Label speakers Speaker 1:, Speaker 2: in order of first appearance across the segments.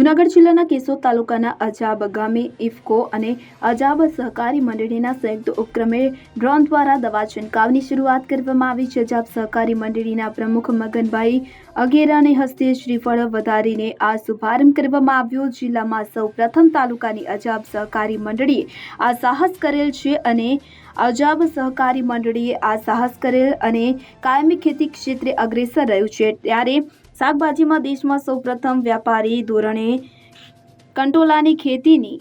Speaker 1: જૂનાગઢ જિલ્લાના કેશોદ તાલુકાના અજાબ ગામે ઇફકો અને અજાબ સહકારી મંડળીના સંયુક્ત ઉપક્રમે ડ્રોન દ્વારા દવા છંટકાવની શરૂઆત કરવામાં આવી છે. અજાબ સહકારી મંડળીના પ્રમુખ મગનભાઈ અગેરાને હસ્તે શ્રીફળ વધારીને આ શુભારંભ કરવામાં આવ્યો. જિલ્લામાં સૌ પ્રથમ તાલુકાની અજાબ સહકારી મંડળીએ આ સાહસ કરેલ છે અને અજાબ સહકારી મંડળીએ આ સાહસ કરેલ અને કાયમી ખેતી ક્ષેત્રે અગ્રેસર રહ્યું છે. ત્યારે શાકભાજીમાં દેશમાં સૌપ્રથમ વ્યાપારી ધોરણે કંટોલાની ખેતીની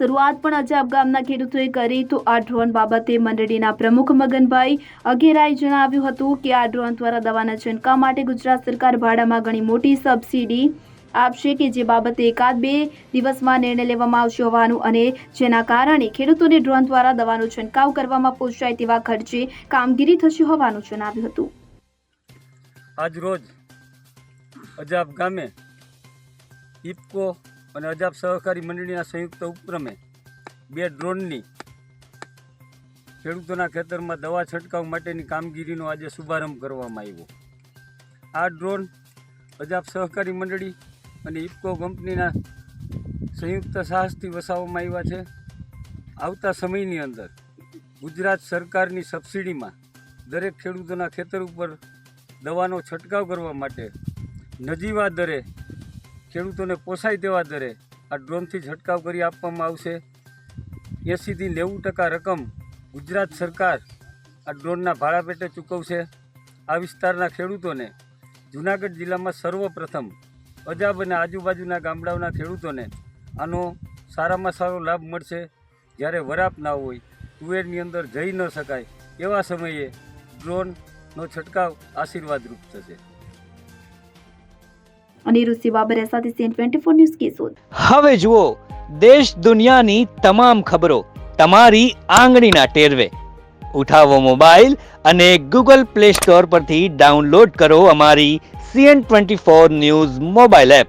Speaker 1: શરૂઆત પણ અજાબ ગામના ખેડૂતોએ કરી. તો આ ડ્રોન બાબતે મંડળીના પ્રમુખ મગનભાઈ અઘેરાએ જણાવ્યું હતું કે આ ડ્રોન દ્વારા દવાના છંટકાવ માટે ગુજરાત સરકાર ભાડામાં ઘણી મોટી સબસિડી આપશે કે જે બાબતે એકાદ બે દિવસમાં નિર્ણય લેવામાં આવશે હોવાનું અને જેના કારણે ખેડૂતોને ડ્રોન દ્વારા દવાનો છંટકાવ કરવામાં પોષાય તેવા ખર્ચે કામગીરી થશે હોવાનું જણાવ્યું હતું.
Speaker 2: આજ રોજ અજાબ ગામે ઇફકો અને અજાબ સહકારી મંડળીના સંયુક્ત ઉપક્રમે બે ડ્રોનની ખેડૂતોના ખેતરમાં દવા છંટકાવ માટેની કામગીરીનો આજે શુભારંભ કરવામાં આવ્યો. આ ડ્રોન અજાબ સહકારી મંડળી અને ઇફકો કંપનીના સંયુક્ત સાહસથી વસાવવામાં આવ્યા છે. આવતા સમયની અંદર ગુજરાત સરકારની સબસિડીમાં દરેક ખેડૂતોના ખેતર ઉપર દવાનો છંટકાવ કરવા માટે નજીવા દરે, ખેડૂતોને પોસાય તેવા દરે આ ડ્રોનથી છંટકાવ કરી આપવામાં આવશે. એંસીથી નેવું ટકા રકમ ગુજરાત સરકાર આ ડ્રોનના ભાડા પેટે ચૂકવશે. આ વિસ્તારના ખેડૂતોને જૂનાગઢ જિલ્લામાં સર્વપ્રથમ અજાબ અને આજુબાજુના ગામડાઓના ખેડૂતોને આનો સારામાં સારો લાભ મળશે. જ્યારે વરાપ ના હોય, તુવેરની અંદર જઈ ન શકાય એવા સમયે ડ્રોનનો છંટકાવ આશીર્વાદરૂપ થશે.
Speaker 1: અનિરુદ્ધ સિવાબરે સાથે CN twenty four news Keshod
Speaker 3: હવે જુઓ દેશ દુનિયાની તમામ ખબરો તમારી આંગળીના ટેરવે. ઉઠાવો મોબાઈલ અને ગૂગલ પ્લે સ્ટોર પરથી ડાઉનલોડ કરો અમારી CN twenty four news mobile app.